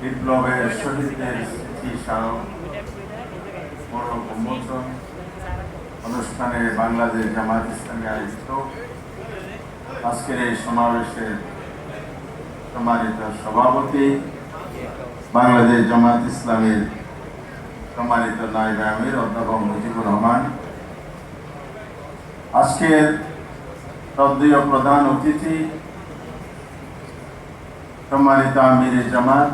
বিপ্লবের শহীদদের উন্মোচন অনুষ্ঠানে বাংলাদেশ জামাত ইসলামী আয়োজিত। আজকের এই সমাবেশের সম্মানিত সভাপতি বাংলাদেশ জামাত ইসলামের সম্মানিত নায়েব আমির অধ্যাপক মুজিবুর রহমান। আজকের শ্রদ্ধেয় প্রধান অতিথি, সম্মানিত আমির জামাত,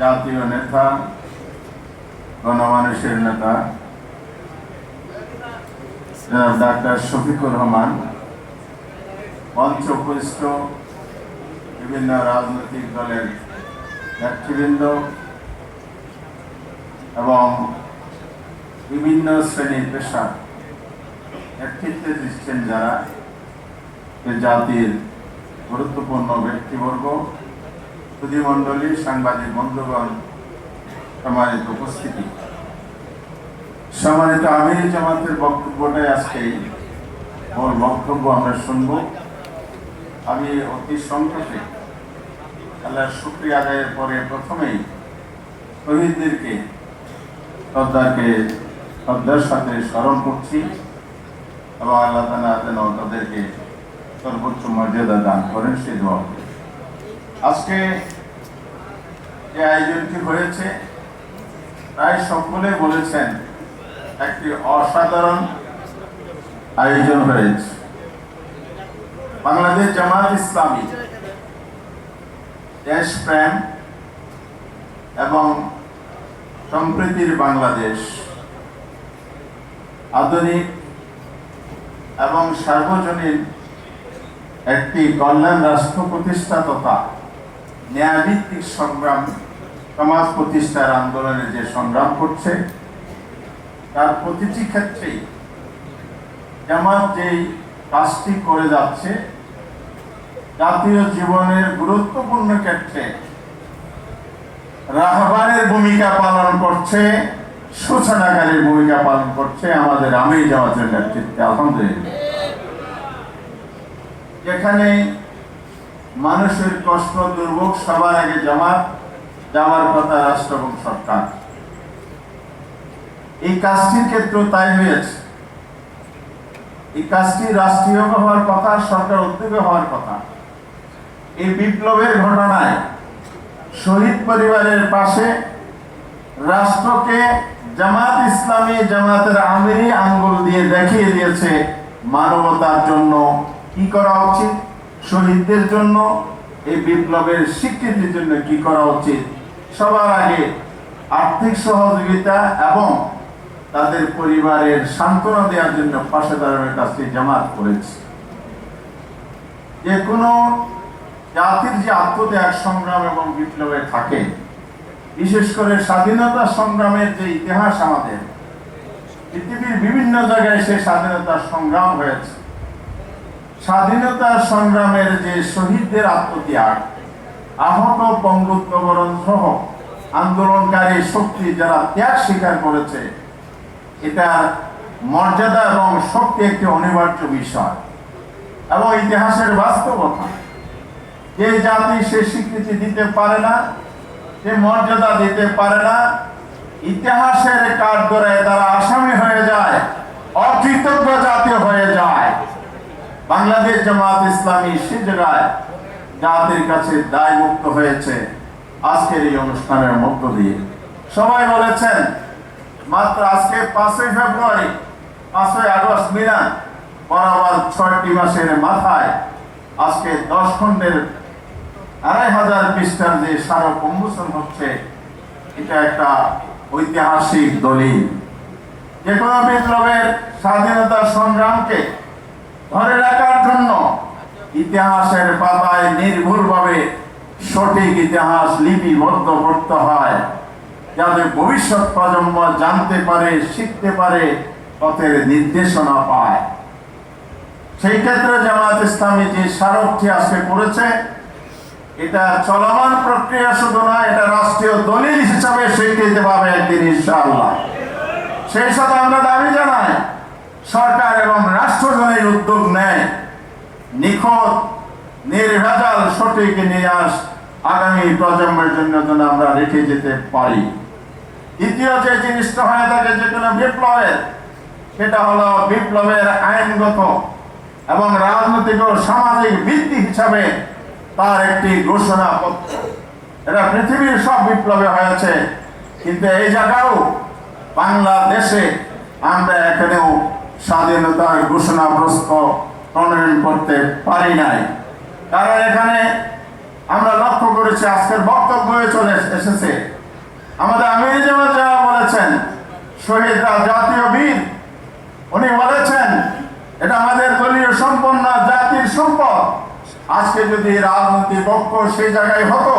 জাতীয় নেতা, গণমানুষের নেতা ডাক্তার শফিকুর রহমান, মঞ্চ বিভিন্ন রাজনৈতিক দলের নেতৃবৃন্দ এবং বিভিন্ন শ্রেণির পেশা নেতৃত্বে দিচ্ছেন যারা। জাতির গুরুত্বপূর্ণ ব্যক্তিবর্গ সুধীমণ্ডলী সাংবাদিক বন্ধুগণ, সম্মানিত উপস্থিতি। সম্মানিত আমির জামাতের বক্তব্যটাই আজকেই মূল বক্তব্য আমরা শুনব। আমি অতি সংক্ষেপে আল্লাহর শুক্রিয়া আদায়ের পরে প্রথমেই শহীদদেরকে শ্রদ্ধাকে শ্রদ্ধার সাথে স্মরণ করছি এবং আল্লাহ তালা যেন তাদেরকে সর্বোচ্চ মর্যাদা দান করেন, সে দোয়া করি। আজকে যে আয়োজনটি হয়েছে প্রায় সকলে বলেছেন, একটি অসাধারণ আয়োজন হয়েছে বাংলাদেশ জামাত ইসলামী দেশপ্রেম এবং সম্প্রীতির বাংলাদেশ আধুনিক এবং সার্বজনীন একটি কল্যাণ রাষ্ট্র প্রতিষ্ঠা তথা ন্যায়ভিত্তিক সংগ্রাম, সমাজ প্রতিষ্ঠার আন্দোলনে যে সংগ্রাম করছে, তার প্রতিটি ক্ষেত্রেই জামাত যেই কাজটি করে যাচ্ছে, জাতীয় জীবনের গুরুত্বপূর্ণ ক্ষেত্রে রাহবারের ভূমিকা পালন করছে, সূচনাকারীর ভূমিকা পালন করছে আমাদের আমি জামাতের নেতৃত্বে, আলহামদুলিল্লাহ। যেখানে মানুষের কষ্ট, দুর্ভোগ সবার আগে জামাত যাওয়ার কথা রাষ্ট্র এবং সরকার। এই কাজটির ক্ষেত্রে তাই হয়েছে। এই কাজটি রাষ্ট্রীয় হওয়ার কথা, সরকার উদ্যোগে হওয়ার কথা। এই বিপ্লবের ঘটনায় শহীদ পরিবারের পাশে রাষ্ট্রকে জামাত ইসলামী জামাতের আমিরি আঙ্গুল দিয়ে দেখিয়ে দিয়েছে মানবতার জন্য কি করা উচিত? শহীদদের জন্য, এই বিপ্লবের স্বীকৃতির জন্য কি করা উচিত? সবার আগে আর্থিক সহযোগিতা এবং তাদের পরিবারের সান্ত্বনা দেওয়ার জন্য পাশে দাঁড়ানোর কাজটি জামাত করেছে। যে কোনো জাতির যে আত্মত্যাগ সংগ্রাম এবং বিপ্লবে থাকে, বিশেষ করে স্বাধীনতা সংগ্রামের যে ইতিহাস আমাদের, পৃথিবীর বিভিন্ন জায়গায় সে স্বাধীনতা সংগ্রাম হয়েছে। স্বাধীনতা সংগ্রামের যে শহীদদের আত্মত্যাগ, আহত পঙ্গুত্ববরণ সহ আন্দোলনকারী শক্তি যারা ত্যাগ স্বীকার করেছে এটা মর্যাদা এবং শক্তি একটি অনিবার্য বিষয় এবং ইতিহাসের বাস্তবতা যে জাতি সে স্বীকৃতি দিতে পারে না, সে মর্যাদা দিতে পারে না, ইতিহাসের কাঠ তারা আসামি হয়ে যায়, অকৃতজ্ঞ জাতি হয়ে যায়। বাংলাদেশ জামাত ইসলামী সে জায়গায় জাতির কাছে দায় মুক্ত হয়েছে। আজকের এই অনুষ্ঠানের মধ্য দিয়ে সবাই বলেছেন, মাত্র আজকে পাঁচই ফেব্রুয়ারি, পাঁচই আগস্ট মিলান বরাবর ছয়টি মাসের মাথায় আজকে দশ খণ্ডের আড়াই হাজার পৃষ্ঠার যে স্মারক উন্মোচন হচ্ছে, এটা একটা ঐতিহাসিক দলিল। যে কোনো বিপ্লবের স্বাধীনতা সংগ্রামকে ধরে রাখার জন্য ইতিহাসের পাতায় নির্ভুলভাবে সঠিক ইতিহাস লিপিবদ্ধ করতে হয়, যাতে ভবিষ্যৎ প্রজন্ম জানতে পারে, শিখতে পারে, পথের নির্দেশনা পায়। সেই ক্ষেত্রে জামাত ইসলামী যে স্মারকটি আজকে করেছে, এটা চলমান প্রক্রিয়া শুধু না, এটা রাষ্ট্রীয় দলিল হিসাবে স্বীকৃতি পাবে একদিন ইনশাআল্লাহ। সেই সাথে আমরা দাবি জানাই, সরকার উদ্যোগ নেয় নিখোঁজ, নির্ভেজাল সঠিক নিয়াস আগামী প্রজন্মের জন্য যেন আমরা রেখে যেতে পারি। দ্বিতীয় যে জিনিসটা হয়ে থাকে যে কোনো বিপ্লবের, সেটা হলো বিপ্লবের আইনগত এবং রাজনৈতিক ও সামাজিক ভিত্তি হিসাবে তার একটি ঘোষণাপত্র। এটা পৃথিবীর সব বিপ্লবে হয়েছে, কিন্তু এই জায়গাও বাংলাদেশে আমরা এখানেও স্বাধীনতার ঘোষণাগ্রস্ত প্রণয়ন করতে পারি নাই। কারণ এখানে আমরা লক্ষ্য করেছি, আজকের বক্তব্য চলে এসেছে। আমাদের আমির যেমন যারা বলেছেন শহীদরা জাতীয় বীর, উনি বলেছেন, এটা আমাদের দলীয় সম্পন্ন জাতির সম্পদ। আজকে যদি রাজনৈতিক পক্ষ সেই জায়গায় হতো,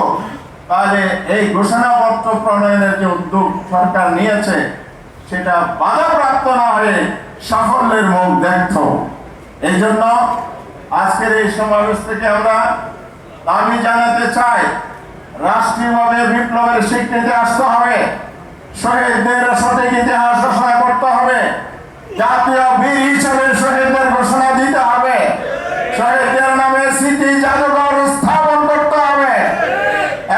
তাহলে এই ঘোষণাপত্র প্রণয়নের যে উদ্যোগ সরকার নিয়েছে, সেটা বাধাপ্রাপ্ত না হয়ে সাফল্যের মুখ দেখত। এই জন্য আজকের এই সমাবেশ থেকে আমরা দাবি জানাতে চাই, রাষ্ট্রীয়ভাবে বিপ্লবের স্বীকৃতি আসতে হবে, শহীদদের সঠিক ইতিহাস ঘোষণা করতে হবে, জাতীয় বীর হিসেবে শহীদদের ঘোষণা দিতে হবে, শহীদদের নামে স্মৃতি জাদুঘর স্থাপন করতে হবে,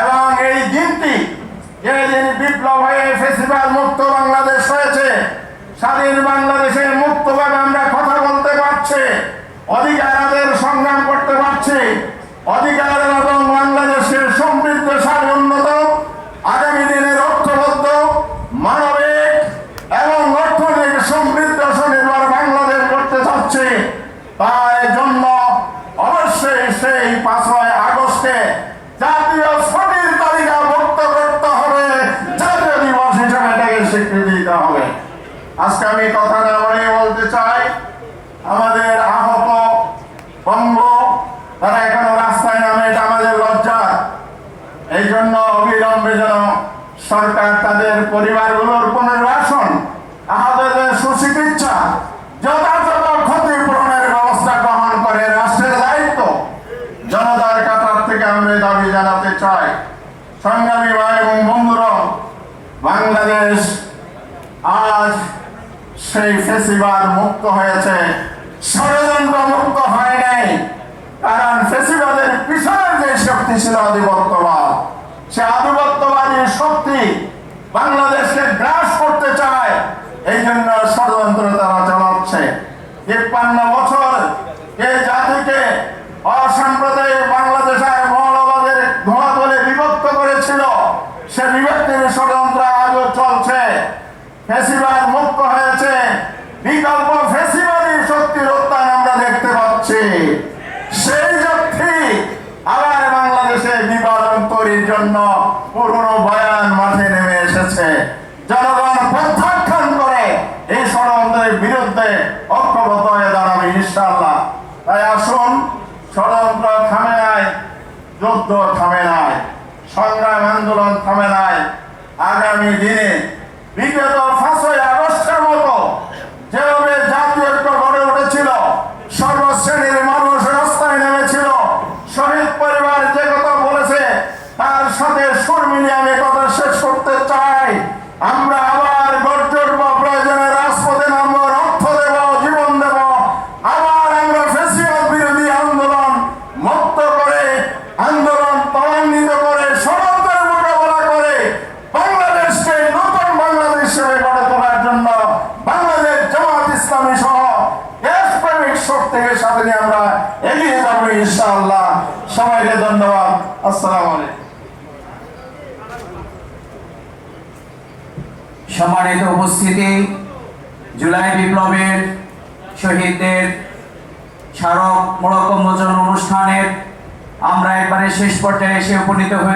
এবং এই দিনটি যেদিন বিপ্লব হয়ে ফেস্টিভ্যাল মুক্ত বাংলাদেশ হয়েছে, স্বাধীন বাংলাদেশের অধিকার আদায়ের সংগ্রাম করতে পারছি। অধিকার এবং বাংলাদেশের সমৃদ্ধ উন্নত, আগামী দিনের ঐক্যবদ্ধ, মানবিক এবং অর্থনৈতিক সমৃদ্ধ স্বনির্ভর বাংলাদেশ করতে চাচ্ছে। তার জন্য অবশ্যই সেই পাঁচই আগস্টে জাতীয় ছবির তালিকা মুক্ত করতে হবে। জাতীয় দিবস হিসেবে এটাকে স্বীকৃতি দিতে হবে। আজকে আমি কথা না বলে বলতে চাই আমাদের আহত বঙ্গ তারা এখনও রাস্তায় নামে এটা আমাদের লজ্জা এই জন্য অবিলম্বে যেন সরকার তাদের পরিবারগুলোর পুনর্বাসন আহতদের সুচিকিৎসা যথাযথ ক্ষতিপূরণের ব্যবস্থা গ্রহণ করে রাষ্ট্রের দায়িত্ব জনতার কাতার থেকে আমরা দাবি জানাতে চাই। সংগ্রামী ভাই এবং বন্ধুরা, বাংলাদেশ আজ সেই ফেসিবাদ মুক্ত হয়েছে। ষড়যন্ত্র মুক্ত হয় নাই, কারণ ফেসিবাদের পিছনে যে শক্তি ছিল আধিপত্যবাদ, সে আধিপত্যবাদী শক্তি বাংলাদেশকে গ্রাস করতে চায় এই জন্য ষড়যন্ত্র তারা চালাচ্ছে। তিপ্পান্ন ফেসিবাদ মুক্ত হয়েছে। বিকল্প ফেসিবাদী শক্তির উত্থান আমরা দেখতে পাচ্ছি। সেই শক্তি আবার বাংলাদেশে তৈরির জন্য পুরনো বয়ান মাঠে নেমে এসেছে। জনগণ প্রত্যাখ্যান করে এই ষড়যন্ত্রের বিরুদ্ধে ঐক্যবদ্ধ হয়ে দাঁড়াবে ইনশাআল্লাহ। তাই আসুন, ষড়যন্ত্র থামে নাই, যুদ্ধ থামে নাই, সংগ্রাম আন্দোলন থামে নাই। আগামী দিনে বিগত পাঁচই আগস্টের মতো যেভাবে জাতীয় ঐক্য গড়ে উঠেছিল সর্বশ্রেণীর মানুষ রাস্তায় নেমেছিল শহীদ পরিবার যে কথা বলেছে তার সাথে সুর মিলিয়ে আমি কথা শেষ করতে চাই আমরা আবার গর্জে উঠবো প্রয়োজনে রাজপথে নামবো রক্ত দেব জীবন দেব আবার আমরা ফেসিবাদ বিরোধী আন্দোলন মুক্ত করে আন্দোলন ত্বরান্বিত করে ষড়যন্ত্রের মোকাবেলা করে বাংলাদেশকে নতুন বাংলাদেশ হিসেবে গড়ে তোলার জন্য বাংলাদেশ জামাত ইসলামী সহ দেশপ্রেমিক শক্তিকে সাথে নিয়ে আমরা এগিয়ে যাব ইনশাআল্লাহ সবাইকে আসসালাম সম্মানিত উপস্থিতি, জুলাই বিপ্লবের শহীদদের স্মারক মোড়ক মোচন অনুষ্ঠানের আমরা একবারে শেষ পর্যায়ে এসে উপনীত হয়েছি।